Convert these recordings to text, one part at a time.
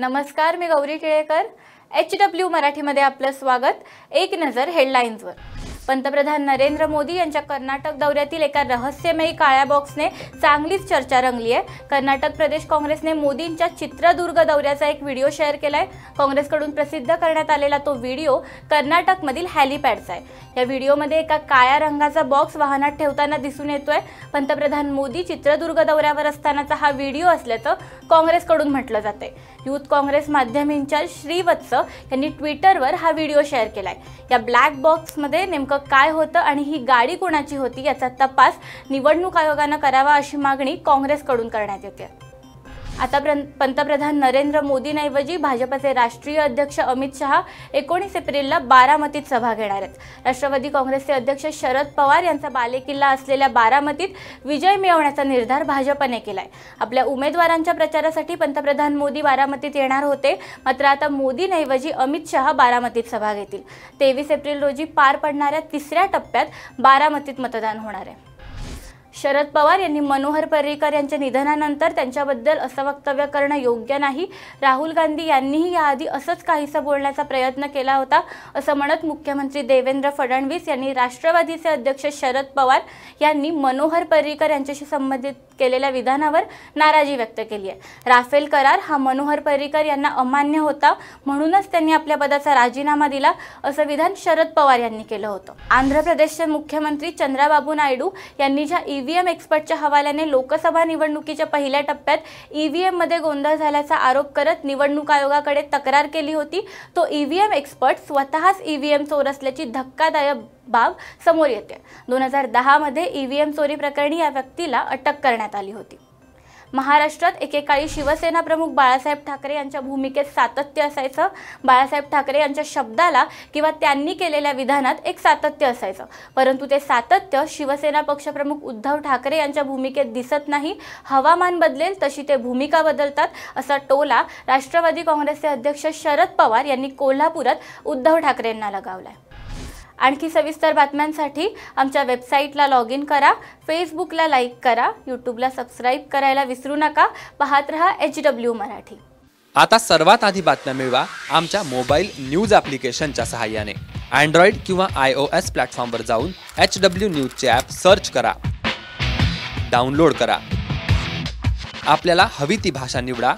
नमस्कार मी Gauri Tilekar H W मराठीमध्ये आपलं स्वागत. एक नजर हेडलाईन्सवर पंतप्रधान नरेंद्र मोदी यांच्या कर्नाटक दौऱ्यातील एका रहस्यमयी काळ्या बॉक्सने चांगलीच चर्चा रंगली आहे कर्नाटक प्रदेश काँग्रेसने मोदींच्या चित्रदुर्ग दौऱ्याचा एक व्हिडिओ शेअर केलाय. काँग्रेसकडून प्रसिद्ध करण्यात आलेला तो व्हिडिओ कर्नाटकमधील हॅलिपॅडचा आहे. या व्हिडिओमध्ये एका काळ्या रंगाचा बॉक्स वाहनात ठेवताना दिसून येतोय. पंतप्रधान मोदी चित्रदुर्ग दौऱ्यावर असतानाचा हा व्हिडिओ असल्याचं काँग्रेसकडून म्हटलं जाते यूथ काँग्रेस माध्यम श्रीवत्स यांनी ट्विटरवर हा व्हिडिओ शेअर केलाय. या ब्लॅक बॉक्समध्ये नेमकं काय होतं आणि ही गाडी कोणाची होती याचा तपास निवडणूक आयोगानं करावा अशी मागणी काँग्रेसकडून करण्यात येते. आता प्र- पंतप्रधान नरेंद्र मोदींऐवजी भाजपचे राष्ट्रीय अध्यक्ष अमित शहा एकोणीस एप्रिलला बारामतीत सभा घेणार आहेत. राष्ट्रवादी काँग्रेसचे अध्यक्ष शरद पवार यांचा बालेकिल्ला असलेल्या बारामतीत विजय मिळवण्याचा निर्धार भाजपने केलाय. आपल्या उमेदवारांच्या प्रचारासाठी पंतप्रधान मोदी बारामतीत येणार होते मात्र आता मोदींऐवजी अमित शहा बारामतीत सभा घेतील. तेवीस एप्रिल रोजी पार पडणाऱ्या तिसऱ्या टप्प्यात बारामतीत मतदान होणार आहे. शरद पवार यांनी मनोहर पर्रीकर यांच्या निधनानंतर त्यांच्याबद्दल असं वक्तव्य करणं योग्य नाही. राहुल गांधी यांनीही याआधी असंच काहीसं बोलण्याचा प्रयत्न केला होता असं म्हणत मुख्यमंत्री देवेंद्र फडणवीस यांनी राष्ट्रवादीचे अध्यक्ष शरद पवार यांनी मनोहर पर्रीकर यांच्याशी संबंधित केलेल्या विधानावर नाराजी व्यक्त केली आहे. राफेल करार हा मनोहर पर्रीकर यांना अमान्य होता म्हणूनच त्यांनी आपल्या पदाचा राजीनामा दिला असं विधान शरद पवार यांनी केलं होतं. आंध्र प्रदेशचे मुख्यमंत्री चंद्राबाबू नायडू यांनी ज्या ई ईव्हीएम एक्सपर्टच्या हवाल्याने लोकसभा निवडणुकीच्या पहिल्या टप्प्यात ईव्हीएममध्ये गोंधळ झाल्याचा आरोप करत निवडणूक आयोगाकडे तक्रार केली होती. तो ईव्हीएम एक्सपर्ट स्वतःच ईव्हीएम चोर असल्याची धक्कादायक बाब समोर येते. दोन हजार दहामध्ये ईव्हीएम चोरी प्रकरणी या व्यक्तीला अटक करण्यात आली होती. महाराष्ट्रात एकेकाळी शिवसेना प्रमुख बाळासाहेब ठाकरे यांच्या भूमिकेत सातत्य असायचं. बाळासाहेब ठाकरे यांच्या शब्दाला किंवा त्यांनी केलेल्या विधानात एक सातत्य असायचं. परंतु ते सातत्य शिवसेना पक्षप्रमुख उद्धव ठाकरे यांच्या भूमिकेत दिसत नाही. हवामान बदलेल तशी ते भूमिका बदलतात असा टोला राष्ट्रवादी काँग्रेसचे अध्यक्ष शरद पवार यांनी कोल्हापुरात उद्धव ठाकरेंना लगावलाय. आणखी सविस्तर बातम्यांसाठी आमच्या वेबसाईटला लॉग इन करा फेसबुकला लाईक करा यूट्यूबला सबस्क्राईब करायला विसरू नका. पाहत रहा एच डब्ल्यू मराठी. आता सर्वात आधी बातम्या मिळवा आमच्या मोबाईल न्यूज ॲप्लिकेशनच्या सहाय्याने. अँड्रॉइड किंवा आय ओ एस प्लॅटफॉर्मवर जाऊन एच डब्ल्यू न्यूजचे ॲप सर्च करा. डाउनलोड करा. आपल्याला हवी ती भाषा निवडा.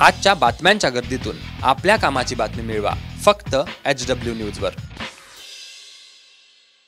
आजच्या बातम्यांच्या गर्दीतून आपल्या कामाची बातमी मिळवा. फक्त एच डब्ल्यू न्यूजवर